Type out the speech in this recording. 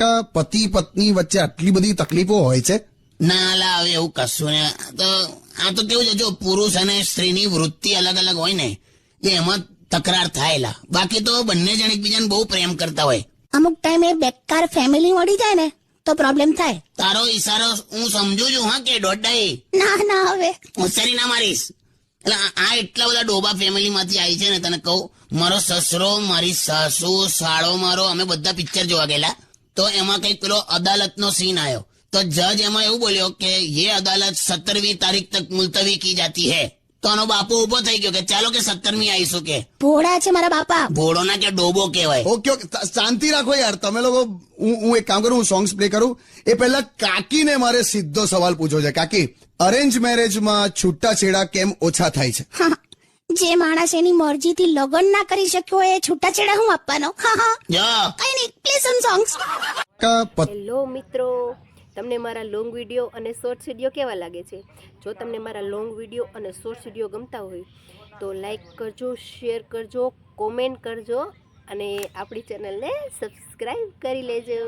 કા પતિ પત્ની વચ્ચે આટલી બધી તકલીફો હોય છે? ના લા હવે એવું કશું ને. તો આ તો કેવું છે જો પુરુષ અને સ્ત્રીની વૃત્તિ અલગ અલગ હોય ને એમાં તકરાર થાયલા બાકી તો બંને જણ એકબીજાને બહુ પ્રેમ કરતા હોય. અમુક ટાઈમે બેકાર ફેમિલી મળી જાય ને તો પ્રોબ્લેમ થાય. તારો ઈશારો હું સમજુ છું હા કે દોઢાઈ ના ના હવે. હોશિયારી ના મારીશ. એટલે આ- આ એટલા બધા ડોબા ફેમિલી માંથી આવી છે ને તને કહું મારો સસરો મારી સાસુ સાળો મારો અમે બધા પિક્ચર જોવા ગયેલા. તો એમાં કઈ પેલો અદાલતનો સીન આવ્યો. તો જજ એમાં એવું બોલ્યો કે યે અદાલત સત્તરમી તારીખ તક મુલતવી કી જાતી હે. તો આનો બાપુ ઊભો થઈ ગયો કે ચાલો કે સત્તરમી આવીશું કે. ભોળા છે મારા બાપા. ભોળો ના કે ડોબો કહેવાય. ઓકે ઓકે શાંતિ રાખો યાર. તમે લોકો હું હું એક કામ કરું હું સોંગ્સ પ્લે કરું. એ પહેલા કાકીને મારે સીધો સવાલ પૂછવો છે. કાકી અરેન્જ મેરેજમાં છૂટાછેડા કેમ ઓછા થાય છે? જે માણસ એની મરજીથી લગ્ન ના કરી શક્યો હોય એ છૂટાછેડા હું આપવાનો. હા હા. જો. કઈ નહીં પ્લે સમ સોંગ્સ હેલો મિત્રો તમને મારા લોંગ વીડિયો અને શોર્ટ્સ વીડિયો કેવા લાગે છે? જો તમને મારા લોંગ વીડિયો અને શોર્ટ્સ વીડિયો ગમતા હોય તો લાઈક કરજો શેર કરજો કોમેન્ટ કરજો અને આપણી ચેનલને સબસ્ક્રાઈબ કરી લેજો.